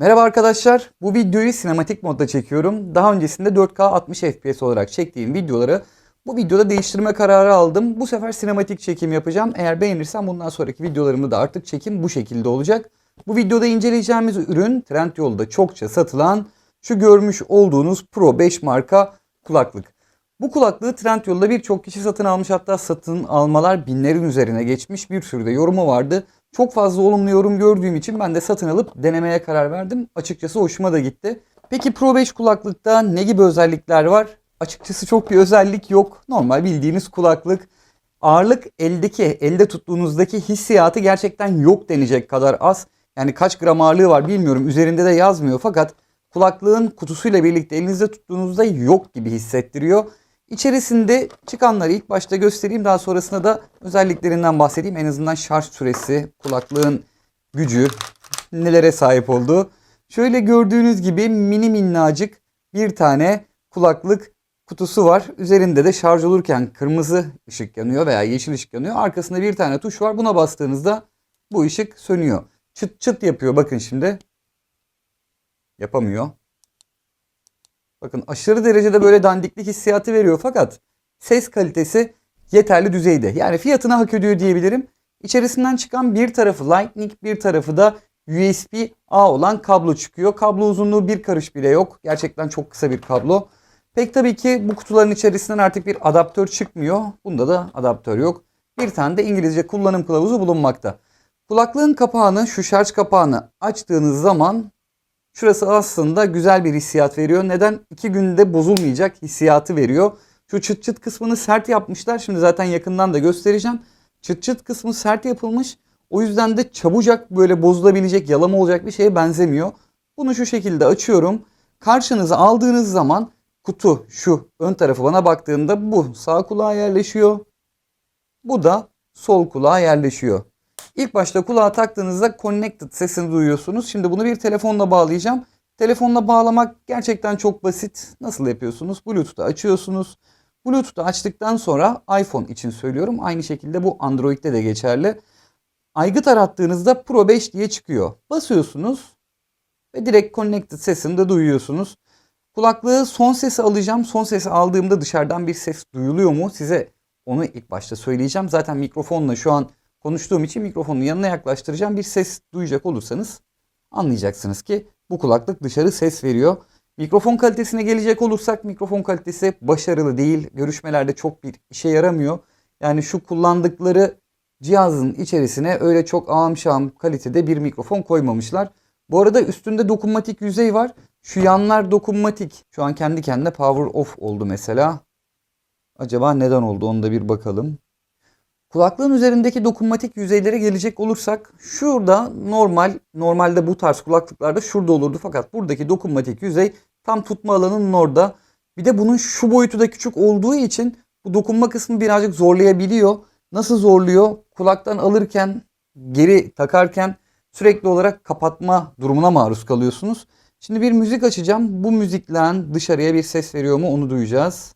Merhaba arkadaşlar. Bu videoyu sinematik modda çekiyorum. Daha öncesinde 4K 60 FPS olarak çektiğim videoları bu videoda değiştirme kararı aldım. Bu sefer sinematik çekim yapacağım. Eğer beğenirsem bundan sonraki videolarımda da artık çekim bu şekilde olacak. Bu videoda inceleyeceğimiz ürün Trendyol'da çokça satılan şu görmüş olduğunuz Pro 5 marka kulaklık. Bu kulaklığı Trendyol'da birçok kişi satın almış hatta satın almalar binlerin üzerine geçmiş bir sürü de yorumu vardı. Çok fazla olumlu yorum gördüğüm için ben de satın alıp denemeye karar verdim. Açıkçası hoşuma da gitti. Peki Pro 5 kulaklıkta ne gibi özellikler var? Açıkçası çok bir özellik yok. Normal bildiğiniz kulaklık. Ağırlık eldeki, elde tuttuğunuzdaki hissiyatı gerçekten yok denecek kadar az. Yani kaç gram ağırlığı var bilmiyorum. Üzerinde de yazmıyor fakat kulaklığın kutusuyla birlikte elinizde tuttuğunuzda yok gibi hissettiriyor. İçerisinde çıkanları ilk başta göstereyim daha sonrasında da özelliklerinden bahsedeyim. En azından şarj süresi, kulaklığın gücü, nelere sahip olduğu. Şöyle gördüğünüz gibi mini minnacık bir tane kulaklık kutusu var. Üzerinde de şarj olurken kırmızı ışık yanıyor veya yeşil ışık yanıyor. Arkasında bir tane tuş var. Buna bastığınızda bu ışık sönüyor. Çıt çıt yapıyor bakın şimdi. Yapamıyor. Bakın aşırı derecede böyle dandiklik hissiyatı veriyor fakat ses kalitesi yeterli düzeyde. Yani fiyatına hak ediyor diyebilirim. İçerisinden çıkan bir tarafı Lightning bir tarafı da USB-A olan kablo çıkıyor. Kablo uzunluğu bir karış bile yok. Gerçekten çok kısa bir kablo. Pek tabii ki bu kutuların içerisinden artık bir adaptör çıkmıyor. Bunda da adaptör yok. Bir tane de İngilizce kullanım kılavuzu bulunmakta. Kulaklığın kapağını, şu şarj kapağını açtığınız zaman Şurası aslında güzel bir hissiyat veriyor. Neden? İki günde bozulmayacak hissiyatı veriyor. Şu çıt çıt kısmını sert yapmışlar. Şimdi zaten yakından da göstereceğim. Çıt çıt kısmı sert yapılmış. O yüzden de çabucak böyle bozulabilecek, yalama olacak bir şeye benzemiyor. Bunu şu şekilde açıyorum. Karşınıza aldığınız zaman kutu şu ön tarafı bana baktığında bu sağ kulağa yerleşiyor. Bu da sol kulağa yerleşiyor. İlk başta kulağa taktığınızda connected sesini duyuyorsunuz. Şimdi bunu bir telefonla bağlayacağım. Telefonla bağlamak gerçekten çok basit. Nasıl yapıyorsunuz? Bluetooth'u açıyorsunuz. Bluetooth'u açtıktan sonra iPhone için söylüyorum. Aynı şekilde bu Android'de de geçerli. Aygıt arattığınızda Pro 5 diye çıkıyor. Basıyorsunuz ve direkt connected sesini de duyuyorsunuz. Kulaklığı son sesi alacağım. Son sesi aldığımda dışarıdan bir ses duyuluyor mu? Size onu ilk başta söyleyeceğim. Zaten mikrofonla şu an konuştuğum için mikrofonun yanına yaklaştıracağım. Bir ses duyacak olursanız anlayacaksınız ki bu kulaklık dışarı ses veriyor. Mikrofon kalitesine gelecek olursak mikrofon kalitesi başarılı değil. Görüşmelerde çok bir işe yaramıyor. Yani şu kullandıkları cihazın içerisine öyle çok ağam şam kalitede bir mikrofon koymamışlar. Bu arada üstünde dokunmatik yüzey var. Şu yanlar dokunmatik. Şu an kendi kendine power off oldu mesela. Acaba neden oldu onu da bir bakalım. Kulaklığın üzerindeki dokunmatik yüzeylere gelecek olursak şurada normal normalde bu tarz kulaklıklarda şurada olurdu fakat buradaki dokunmatik yüzey tam tutma alanının orada. Bir de bunun şu boyutu da küçük olduğu için bu dokunma kısmı birazcık zorlayabiliyor. Nasıl zorluyor? Kulaktan alırken geri takarken sürekli olarak kapatma durumuna maruz kalıyorsunuz. Şimdi bir müzik açacağım. Bu müzikten dışarıya bir ses veriyor mu onu duyacağız.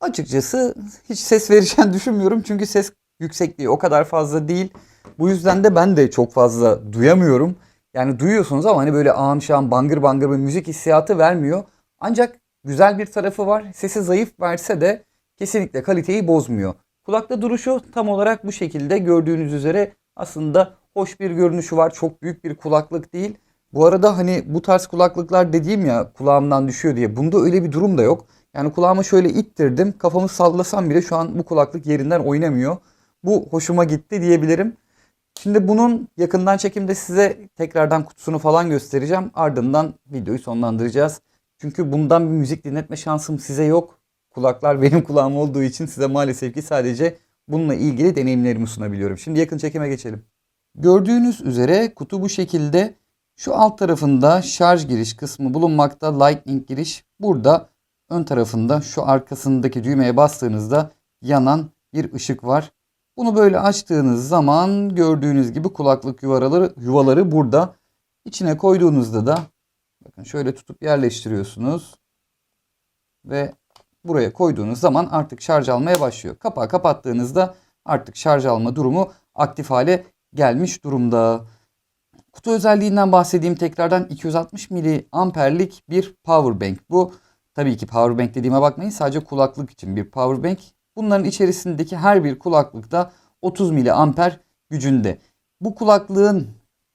Açıkçası hiç ses vereceğini düşünmüyorum. Çünkü ses yüksekliği o kadar fazla değil. Bu yüzden de ben de çok fazla duyamıyorum. Yani duyuyorsunuz ama hani böyle ağam şam bangır bangır bir müzik hissiyatı vermiyor. Ancak güzel bir tarafı var. Sesi zayıf verse de kesinlikle kaliteyi bozmuyor. Kulakta duruşu tam olarak bu şekilde gördüğünüz üzere aslında hoş bir görünüşü var. Çok büyük bir kulaklık değil. Bu arada hani bu tarz kulaklıklar dediğim ya kulağımdan düşüyor diye. Bunda öyle bir durum da yok. Yani kulağımı şöyle ittirdim. Kafamı sallasam bile şu an bu kulaklık yerinden oynamıyor. Bu hoşuma gitti diyebilirim. Şimdi bunun yakından çekimde size tekrardan kutusunu falan göstereceğim. Ardından videoyu sonlandıracağız. Çünkü bundan bir müzik dinletme şansım size yok. Kulaklar benim kulağım olduğu için size maalesef ki sadece bununla ilgili deneyimlerimi sunabiliyorum. Şimdi yakın çekime geçelim. Gördüğünüz üzere kutu bu şekilde. Şu alt tarafında şarj giriş kısmı bulunmakta. Lightning giriş. Burada ön tarafında şu arkasındaki düğmeye bastığınızda yanan bir ışık var. Bunu böyle açtığınız zaman gördüğünüz gibi kulaklık yuvaları, yuvaları burada. İçine koyduğunuzda da bakın şöyle tutup yerleştiriyorsunuz. Ve buraya koyduğunuz zaman artık şarj almaya başlıyor. Kapağı kapattığınızda artık şarj alma durumu aktif hale gelmiş durumda. Kutu özelliğinden bahsedeyim tekrardan 260 miliamperlik bir power bank. Bu tabii ki power bank dediğime bakmayın sadece kulaklık için bir power bank. Bunların içerisindeki her bir kulaklıkta 30 miliamper gücünde. Bu kulaklığın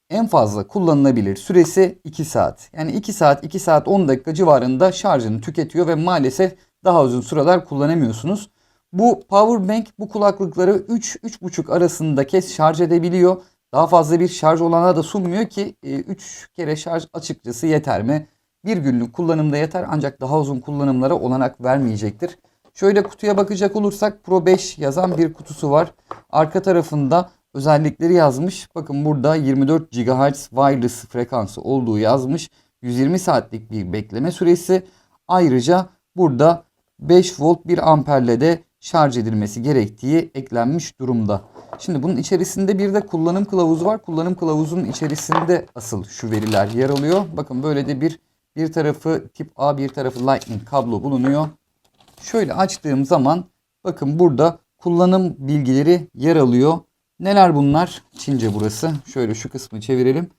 en fazla kullanılabilir süresi 2 saat. Yani 2 saat 2 saat 10 dakika civarında şarjını tüketiyor ve maalesef daha uzun süreler kullanamıyorsunuz. Bu power bank bu kulaklıkları 3-3.5 arasında kes şarj edebiliyor. Daha fazla bir şarj olana da sunmuyor ki 3 kere şarj açıkçası yeter mi? Bir günlük kullanımda yeter ancak daha uzun kullanımlara olanak vermeyecektir. Şöyle kutuya bakacak olursak Pro 5 yazan bir kutusu var. Arka tarafında özellikleri yazmış. Bakın burada 24 GHz wireless frekansı olduğu yazmış. 120 saatlik bir bekleme süresi. Ayrıca burada 5 volt 1 amperle de şarj edilmesi gerektiği eklenmiş durumda. Şimdi bunun içerisinde bir de kullanım kılavuzu var. Kullanım kılavuzunun içerisinde asıl şu veriler yer alıyor. Bakın böyle de bir bir tarafı tip A bir tarafı Lightning kablo bulunuyor. Şöyle açtığım zaman bakın burada kullanım bilgileri yer alıyor. Neler bunlar? Çince burası. Şöyle şu kısmı çevirelim.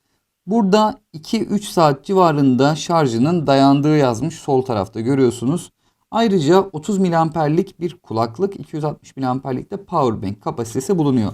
Burada 2-3 saat civarında şarjının dayandığı yazmış sol tarafta görüyorsunuz. Ayrıca 30 miliamperlik bir kulaklık, 260 miliamperlik de power bank kapasitesi bulunuyor.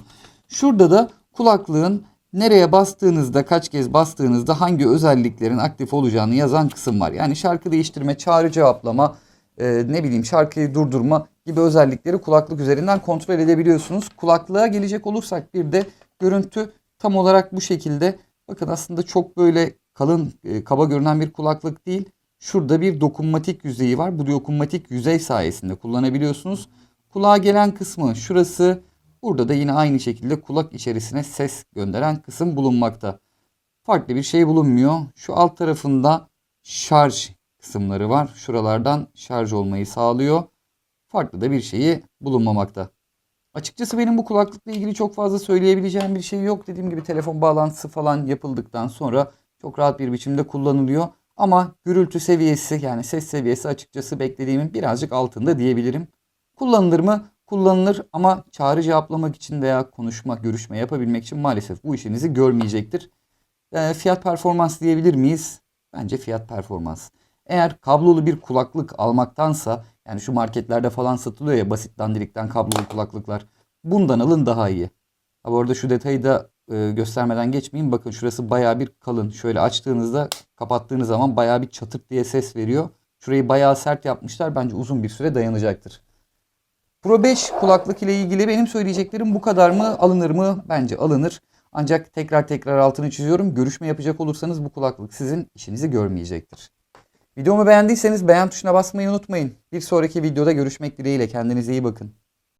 Şurada da kulaklığın nereye bastığınızda, kaç kez bastığınızda hangi özelliklerin aktif olacağını yazan kısım var. Yani şarkı değiştirme, çağrı cevaplama, e, ne bileyim şarkıyı durdurma gibi özellikleri kulaklık üzerinden kontrol edebiliyorsunuz. Kulaklığa gelecek olursak bir de görüntü tam olarak bu şekilde. Bakın aslında çok böyle kalın, e, kaba görünen bir kulaklık değil. Şurada bir dokunmatik yüzeyi var. Bu dokunmatik yüzey sayesinde kullanabiliyorsunuz. Kulağa gelen kısmı şurası. Burada da yine aynı şekilde kulak içerisine ses gönderen kısım bulunmakta. Farklı bir şey bulunmuyor. Şu alt tarafında şarj kısımları var. Şuralardan şarj olmayı sağlıyor. Farklı da bir şeyi bulunmamakta. Açıkçası benim bu kulaklıkla ilgili çok fazla söyleyebileceğim bir şey yok. Dediğim gibi telefon bağlantısı falan yapıldıktan sonra çok rahat bir biçimde kullanılıyor. Ama gürültü seviyesi yani ses seviyesi açıkçası beklediğimin birazcık altında diyebilirim. Kullanılır mı? Kullanılır ama çağrı cevaplamak için veya konuşma, görüşme yapabilmek için maalesef bu işinizi görmeyecektir. E, fiyat performans diyebilir miyiz? Bence fiyat performans. Eğer kablolu bir kulaklık almaktansa yani şu marketlerde falan satılıyor ya basit dandirikten kablolu kulaklıklar. Bundan alın daha iyi. Ha bu arada şu detayı da e, göstermeden geçmeyeyim. Bakın şurası baya bir kalın. Şöyle açtığınızda kapattığınız zaman baya bir çatık diye ses veriyor. Şurayı baya sert yapmışlar. Bence uzun bir süre dayanacaktır. Pro 5 kulaklık ile ilgili benim söyleyeceklerim bu kadar mı? Alınır mı? Bence alınır. Ancak tekrar tekrar altını çiziyorum. Görüşme yapacak olursanız bu kulaklık sizin işinizi görmeyecektir. Videomu beğendiyseniz beğen tuşuna basmayı unutmayın. Bir sonraki videoda görüşmek dileğiyle. Kendinize iyi bakın.